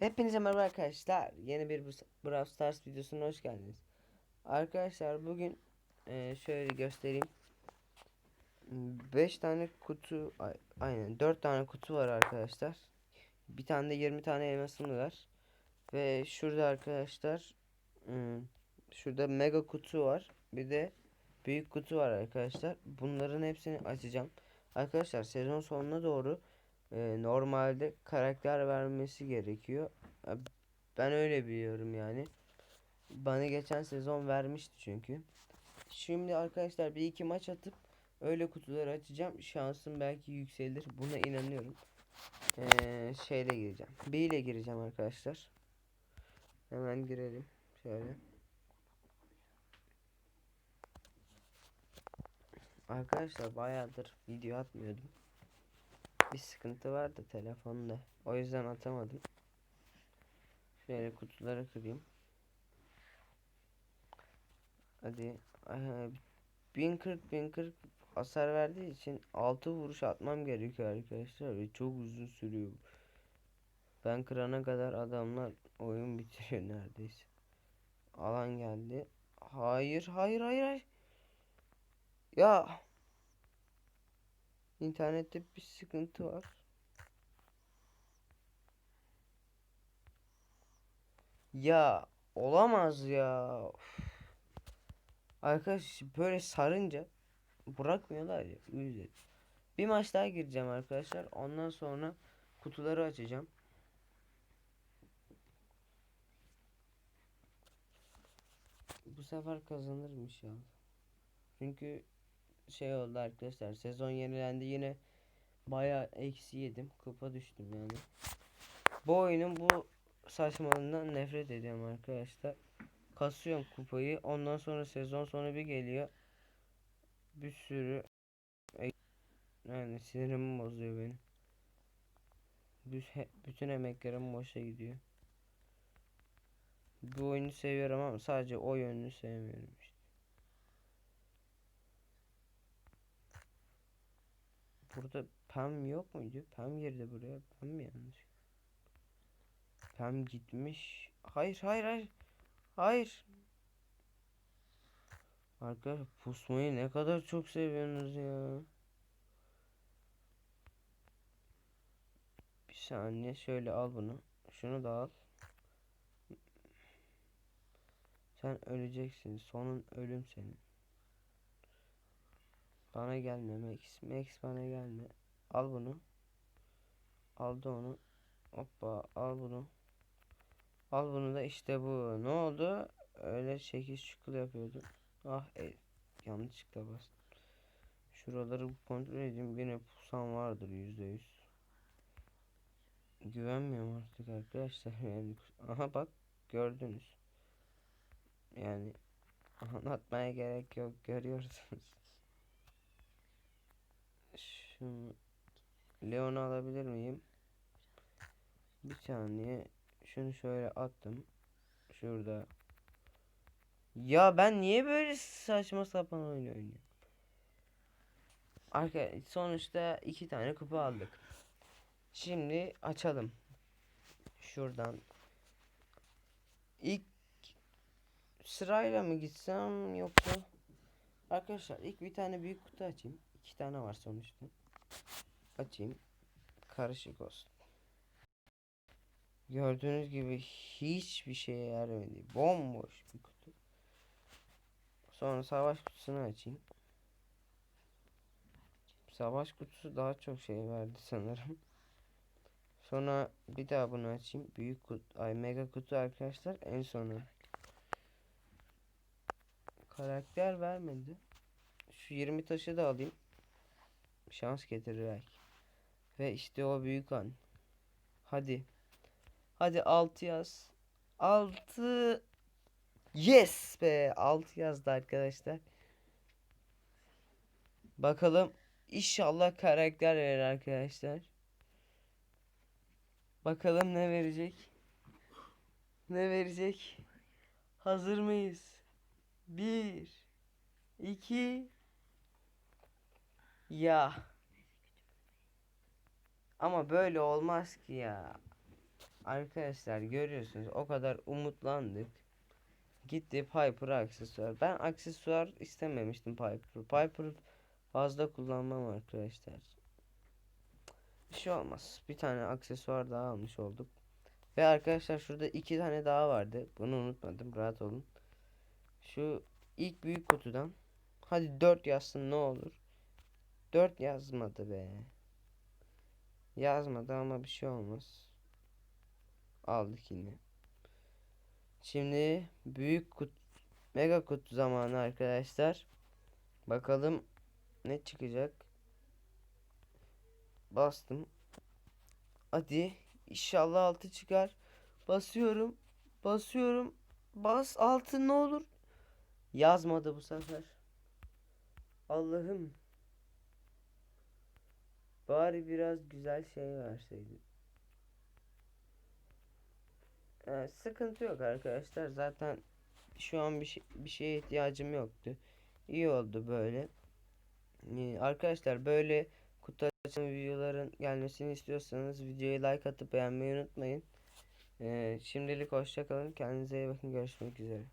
Hepinize merhaba arkadaşlar. Yeni bir Bra- Brawl Stars videosuna hoş geldiniz. Arkadaşlar bugün e, şöyle göstereyim. 5 tane kutu ay- aynen 4 tane kutu var arkadaşlar. Bir tane de 20 tane elmasım var. Ve şurada arkadaşlar hmm, şurada mega kutu var. Bir de büyük kutu var arkadaşlar. Bunların hepsini açacağım. Arkadaşlar sezon sonuna doğru e, normalde karakter vermesi gerekiyor. Ben öyle biliyorum yani. Bana geçen sezon vermişti çünkü. Şimdi arkadaşlar bir iki maç atıp öyle kutuları açacağım. Şansım belki yükselir. Buna inanıyorum. Ee, şeyle gireceğim. B ile gireceğim arkadaşlar. Hemen girelim. Şöyle. Arkadaşlar bayağıdır video atmıyordum. Bir sıkıntı vardı telefonda. O yüzden atamadım. Şöyle kutuları kırayım. Hadi. Aha, 1040 1040 hasar verdiği için 6 vuruş atmam gerekiyor arkadaşlar ve çok uzun sürüyor. Ben kırana kadar adamlar oyun bitiriyor neredeyse. Alan geldi. Hayır, hayır, hayır, hayır. Ya. İnternette bir sıkıntı var. Ya olamaz ya. Üf. Arkadaş böyle sarınca bırakmıyorlar ya. Ediyor. Bir maç daha gireceğim arkadaşlar. Ondan sonra kutuları açacağım. Bu sefer kazanırmış ya. Çünkü şey oldu arkadaşlar. Sezon yenilendi yine bayağı eksi yedim. Kupa düştüm yani. Bu oyunun bu saçmalığından nefret ediyorum arkadaşlar. Kasıyorum kupayı. Ondan sonra sezon sonu bir geliyor. Bir sürü e- yani sinirimi bozuyor benim. Bütün emeklerim boşa gidiyor. Bu oyunu seviyorum ama sadece o yönünü sevmiyorum işte. Burada Pam yok muydu? Pam girdi buraya. Pam mı yanlış? Pam gitmiş. Hayır hayır hayır. Hayır. Arkadaşlar pusmayı ne kadar çok seviyorsunuz ya. Bir saniye şöyle al bunu. Şunu da al. Sen öleceksin. Sonun ölüm senin. Bana gelme Max. Max bana gelme. Al bunu. Aldı onu. Hoppa al bunu. Al bunu da işte bu. Ne oldu? Öyle şekil şukul yapıyordu. Ah e, yanlışlıkla bastım. Şuraları kontrol edeyim. Yine pusan vardır yüzde yüz. Güvenmiyorum artık arkadaşlar. Yani aha bak gördünüz. Yani anlatmaya gerek yok. Görüyorsunuz. Şunu Leon'u alabilir miyim? Bir saniye. Şunu şöyle attım. Şurada. Ya ben niye böyle saçma sapan oyun oynuyorum? Arka sonuçta iki tane kupa aldık. Şimdi açalım. Şuradan. İlk sırayla mı gitsem yoksa Arkadaşlar ilk bir tane büyük kutu açayım. İki tane var sonuçta. Açayım. Karışık olsun. Gördüğünüz gibi hiçbir şeye yaramıyor. Bomboş bir kutu. Sonra savaş kutusunu açayım. Savaş kutusu daha çok şey verdi sanırım. Sonra bir daha bunu açayım. Büyük kutu, ay mega kutu arkadaşlar en sonu. Karakter vermedi. Şu 20 taşı da alayım. Şans getirir belki. Ve işte o büyük an. Hadi. Hadi 6 yaz. 6 Yes be 6 yazdı arkadaşlar. Bakalım inşallah karakter verir arkadaşlar. Bakalım ne verecek? Ne verecek? Hazır mıyız? 1 2 Ya. Ama böyle olmaz ki ya. Arkadaşlar görüyorsunuz o kadar umutlandık. Gitti Piper aksesuar. Ben aksesuar istememiştim Piper. Piper fazla kullanmam arkadaşlar. Bir şey olmaz. Bir tane aksesuar daha almış olduk. Ve arkadaşlar şurada iki tane daha vardı. Bunu unutmadım. Rahat olun. Şu ilk büyük kutudan. Hadi 4 yazsın ne olur. 4 yazmadı be. Yazmadı ama bir şey olmaz. Aldık yine. Şimdi büyük kut mega kutu zamanı arkadaşlar. Bakalım ne çıkacak. Bastım. Hadi inşallah altı çıkar. Basıyorum. Basıyorum. Bas altı ne olur. Yazmadı bu sefer. Allah'ım. Bari biraz güzel şey verseydi. Ee, sıkıntı yok arkadaşlar. Zaten şu an bir, şey, bir şeye ihtiyacım yoktu. İyi oldu böyle. Ee, arkadaşlar böyle kutu açma videoların gelmesini istiyorsanız videoyu like atıp beğenmeyi unutmayın. Ee, şimdilik hoşça kalın. Kendinize iyi bakın. Görüşmek üzere.